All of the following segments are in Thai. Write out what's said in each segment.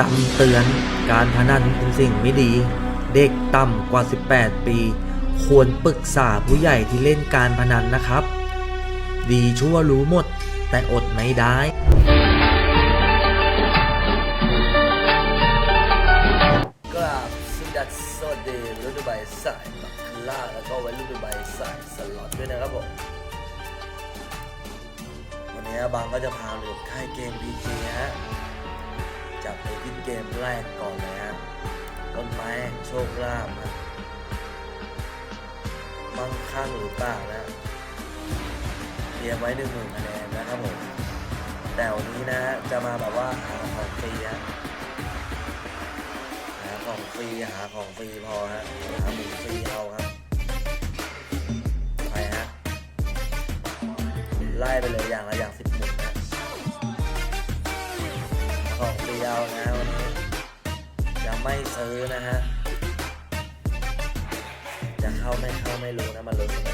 คำเตือนการพนันเป็นสิ่งไม่ดี เด็กต่ำกว่า 18 ปี ควรปรึกษาผู้ใหญ่ที่เล่นการพนันนะครับ ดีชั่วรู้หมด แต่อดไม่ได้กราบสดัสสวัสดีรุ่นดูไบสายบัคคาร่าแล้วก็ไว้รุ่นดูไบสายสล็อตด้วยนะครับผมวันนี้บางก็จะพาหลุดค่ายเกม PG ฮะ จับไปที่เกมแรกก่อนเลยฮะต้นไม้โชคลาภฮะมั่งคั่งหรือเปล่านะเตรียมไว้หนึ่งหมื่นคะแนนนะครับผมแต่วันนี้นะฮะจะมาแบบว่าหาของฟรีฮะหาของฟรีหาของฟรีพอฮะหาหมูฟรีเอาครับไปฮะไล่ไปเลยอย่างละอย่างสิบ ดียวนะวันนี้จะไม่ซื้อนะฮะ จะเข้าไม่เข้าไม่รู้นะมาลุ้นกัน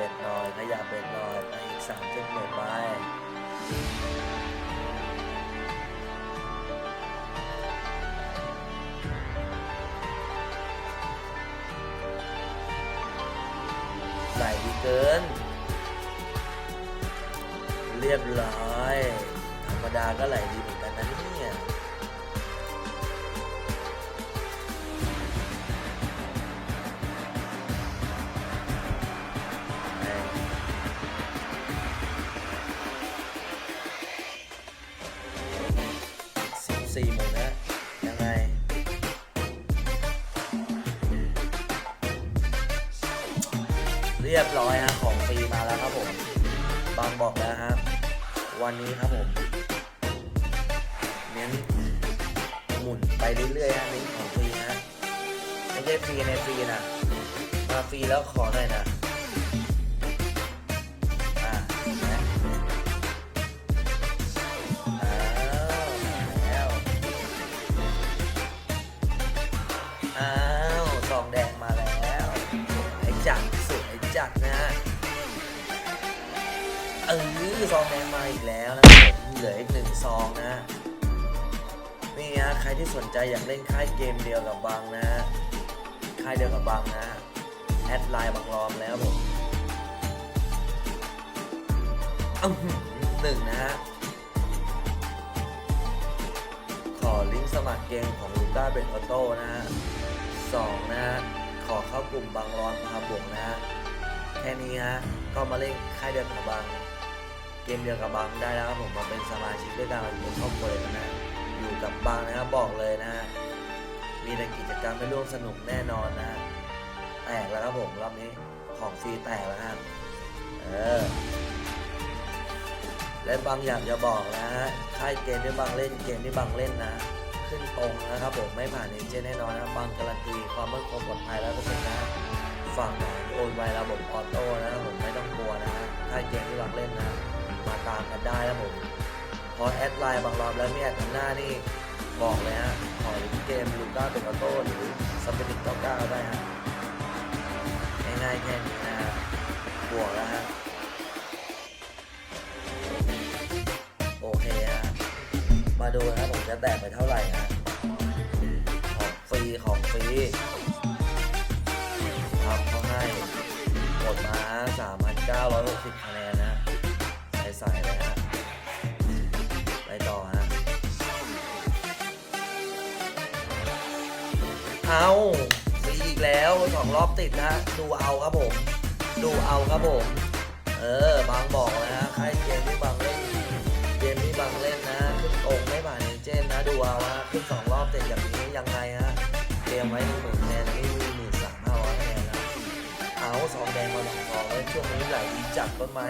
เบ็ดหน่อย ขยับเบ็ดหน่อย ไปอีกสามสิบเบ็ดไปไหลดีเกิน เรียบร้อย ธรรมดาก็ไหลดี สี่หมุนนะยังไงเรียบร้อยฮะของฟรีมาแล้วครับผมบางบอกแล้วฮะวันนี้ครับผมเน้นหมุนไปเรื่อยๆฮะเน้นของฟรีฮะไม่ใช่ฟรีในฟรีนะมาฟรีแล้วขอหน่อยนะ ซองแดงมาอีกแล้วนะผมเหลืออีกหนึ่งซองนะ นี่ฮะใครที่สนใจอยากเล่นค่ายเกมเดียวกับบังนะ ค่ายเดียวกับบังนะ แอดไลน์บังรอมแล้วผมอื้อหือหนึ่งนะฮะ ขอลิงก์สมัครเกมของลูก้าเบนออโต้นะฮะสองนะฮะ ขอเข้ากลุ่มบางรอนพาบวกนะฮะ แค่นี้ฮะ ก็มาเล่นค่ายเดียวกับบาง เกมเดียวกับบางได้แล้วครับผมมาเป็นสมาชิกด้วยกันอยู่เป็นครอบครัวเลยนะฮะอยู่กับบางนะครับบอกเลยนะฮะมีแต่กิจกรรมให้ร่วมสนุกแน่นอนนะฮะแตกแล้วครับผมรอบนี้ของฟรีแตกแล้วฮะเออและบางอยากจะบอกนะฮะค่ายเกมที่บางเล่นเกมที่บางเล่นนะขึ้นตรงนะครับผมไม่ผ่านเอเจนต์แน่นอนนะบางการันตีความมั่นคงปลอดภัยแล้วก็เป็นนะฝั่งโอนไวระบบออโต้นะครับผมไม่ต้องกลัวนะฮะค่ายเกมที่บางเล่นนะ มาตามกันได้นะผมพอแอดไลน์บางรอบแล้วไม่แอดหน้านี่บอกเลยฮะขอลิงก์เกมลูก้าเป็นออโต้หรือสปิริต99ได้ฮะง่ายๆแค่นี้นะบวกแล้วฮะโอเคฮะมาดูนะผมจะแตกไปเท่าไหร่ฮะของฟรีของฟรีครับเขาให้กดมา 3,960คะแนนนะ ใส่เลยฮะไปต่อฮะเอาฟีอีกแล้วสองรอบติดนะดูเอาครับผม ดูเอาครับผม เออบางบอกนะฮะใครเกมที่บางเล่นเกมที่บางเล่นนะขึ้นตรงไม่ผ่านเอเจนนะดูเอาฮะขึ้นสองรอบแต่อย่างนี้ยังไงฮะเกมไว้หนึ่งหมื่นแนนนี่มีหมื่นสามห้าร้อยคะแนนนะเอาสองแดงมาสองทองแล้วช่วงนี้ไหลดีจัดต้นไม้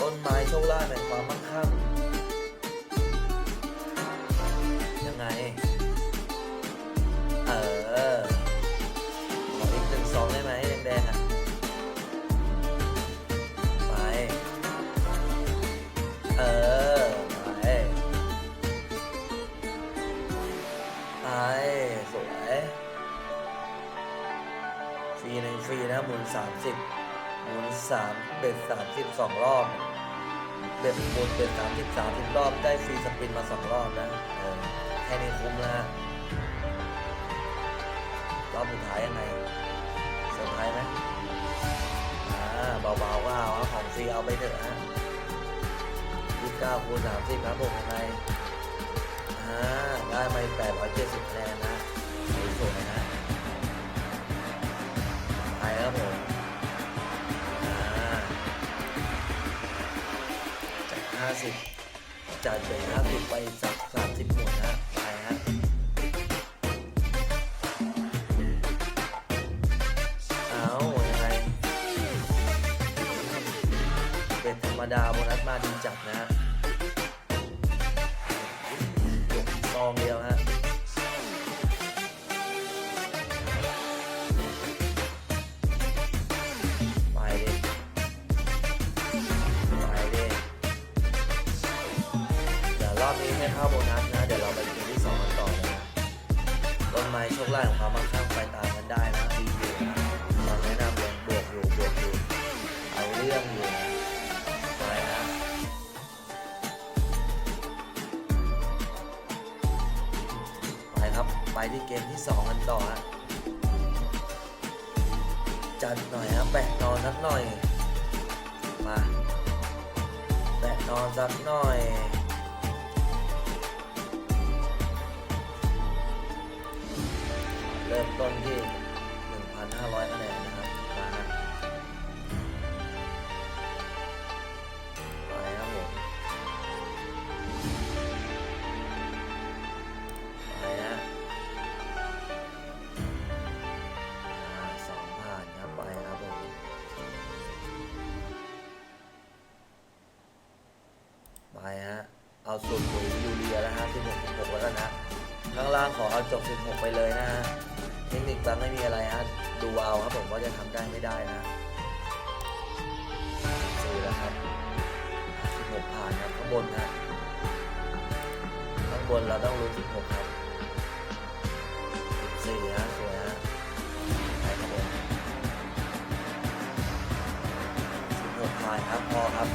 ต้นไม้โชคลาภแห่งความมั่งคั่งยังไง เออ ขออีกหนึ่งสองได้ไหมแดงๆอะไป เออ ไป ไป สวยฟรีหนึ่งฟรีนะหมุนสามสิบหมุนสามเบ็ดสามสิบสองรอบ เบ็ดหมุนเบ็ดสามสิบสามสิบรอบได้ฟรีสปินมาสองรอบนะเออแค่นี้คุ้มแล้วฮะรอบสุดท้ายยังไงเซอร์ไพรส์ไหมอ่าเบาๆก็เอาของฟรีเอาไปเถอะฮะยี่สิบเก้าคูณสามสิบครับผมยังไงอ่าได้มาแปดร้อยเจ็ดสิบคะแนนนะสวยๆนะไปครับผม สิบจัดเป็นห้าสิบไปสักสามสิบหมดนะไปฮะเอายังไงเป็นธรรมดาโบนัสมาดีจัดนะฮะหยกซองเดียวฮะ ข้าโบนัสนะ เดี๋ยวเราไปเกมที่สองกันต่อเลยนะต้นไม้โชคลาภของความมั่งคั่งไปตามกันได้นะดีอยู่นะตอนแนะนำเลยบวกอยู่บวกอยู่เอาเรื่องอยู่นะไปนะไปครับไปที่เกมที่สองกันต่อฮะจัดหน่อยครับแปะนอนสักหน่อยมาแปะนอนสักหน่อย เริ่มต้นที่ 1,500คะแนนนะครับมาฮะไปครับผมไปฮะสองผ่านครับไปครับผมไปฮะเอาสูตรปุ๋ยยูเรียแล้วฮะ16 16แล้วกันนะข้างล่างขอเอาจบ 16 ไปเลยนะฮะ เทคนิคบางไม่มีอะไรฮะดูเอาครับผมว่าจะทำได้ไม่ได้นะสี่แล้วครับ16ผ่านครับข้างบนนะข้างบนเราต้องรู้16ครับ14ฮะสวยฮะไปครับผมสิบหกพายครับพอครับ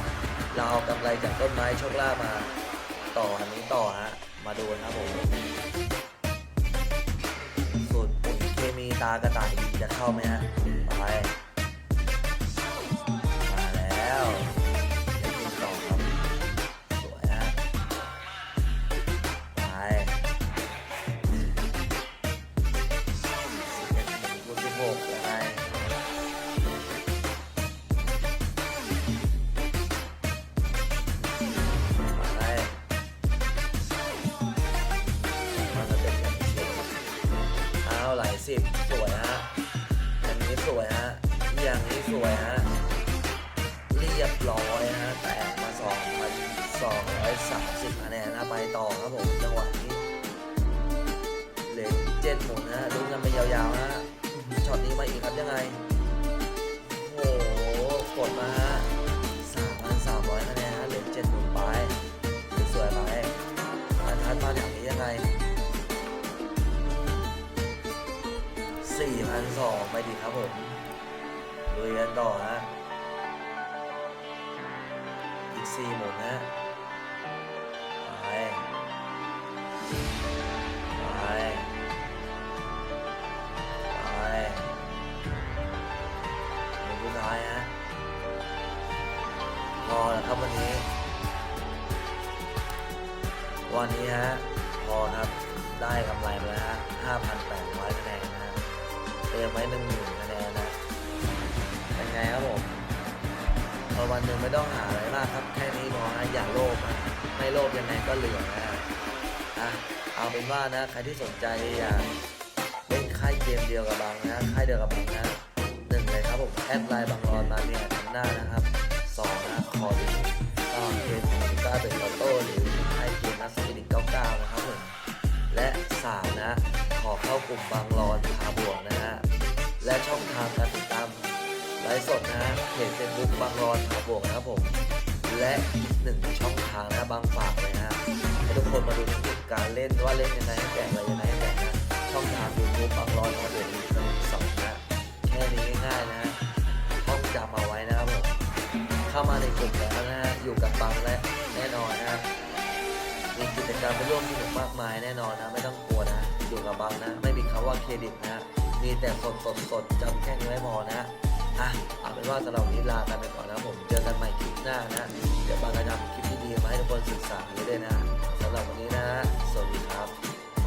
เราเอากำไรจากต้นไม้โชคลาภมา ต่ออันนี้ต่อฮะมาดูนะครับผมากระต่ายบินจะเข้าไหมฮะไปมาแล้วเล่นกินสองครับสวยฮะไปสิบเอ็ดหนึ่งคูณสิบหกยังไง สิบสวยฮะอย่างนี้สวยฮะอย่างนี้สวยฮะเรียบร้อยฮะแตกมา2 2 3 0คะแนนนะไปต่อครับผมจังหวะนี้เหลยเจ็ดหมุนนะลุ้นกันไปยาวๆนะช็อตนี้มาอีกครับยังไงโอ้โหกดมาฮะ 4,200 ไปดีครับผมลุยกันต่อฮะ อีก 4 หมุนนะไป ไป ไปหมุนสุดท้ายฮะ พอแล้วครับวันนี้ วันนี้ฮะ พอครับ ได้กำไรมาแล้วฮะ5,800คะแนน เติมไว้1 0,000คะแนนนะเป็นไงครับผมพอวันหนึ่งไม่ต้องหาอะไรมากครับแค่นี้พอนะอย่าโลภนะไม่โลภยังไงก็เหลือนะอะเอาเป็นว่านะ ใครที่สนใจอยากเล่นค่ายเกมเดียวกับบางนะค่ายเดียวกับบังนะหนึ่งเลยครับผมแอดไลน์บางรอนมาเนี่ยทำหน้านะครับสองนะคอร์ดิก็เกมของก้าเป็นออโต้หรือค่ายเกมนักสปิริต99นะครับผม และสามนะขอเข้ากลุ่มบางรอนพาบวกนะฮะและช่องทางการติดตามไลฟ์สดนะเพจเฟซบุ๊กบางรอนพาบวกนะครับผม และอีกหนึ่งช่องทางนะบางฝากเลยนะฮะให้ทุกคนมาดูเทคนิคการเล่นว่าเล่นยังไงให้แบ่งอะไรยังไงให้แบ่งนะช่องทางยูทูบบางรอนมาเดือดอีกสองนะแค่นี้ง่ายๆนะต้องจำเอาไว้นะครับผมเข้ามาในกลุ่มแล้วนะฮะอยู่กับบังและแน่นอนนะฮะ มีกิจกรรมไปร่วมสนุกมากมายแน่นอนนะ ไม่ต้องกลัวนะ อยู่กับบังนะ ไม่มีคำว่าเครดิตนะ มีแต่สดสดสดจำแค่นี้ไว้พอนะอะเอาเป็นว่าสำหรับนี้ลากันไปก่อนนะผมเจอกันใหม่คลิปหน้านะ เดี๋ยวบางจะทำคลิปที่ดีมาให้ทุกคนศึกษาเรื่ยนะสำหรับวันนี้นะ สวัสดีครับ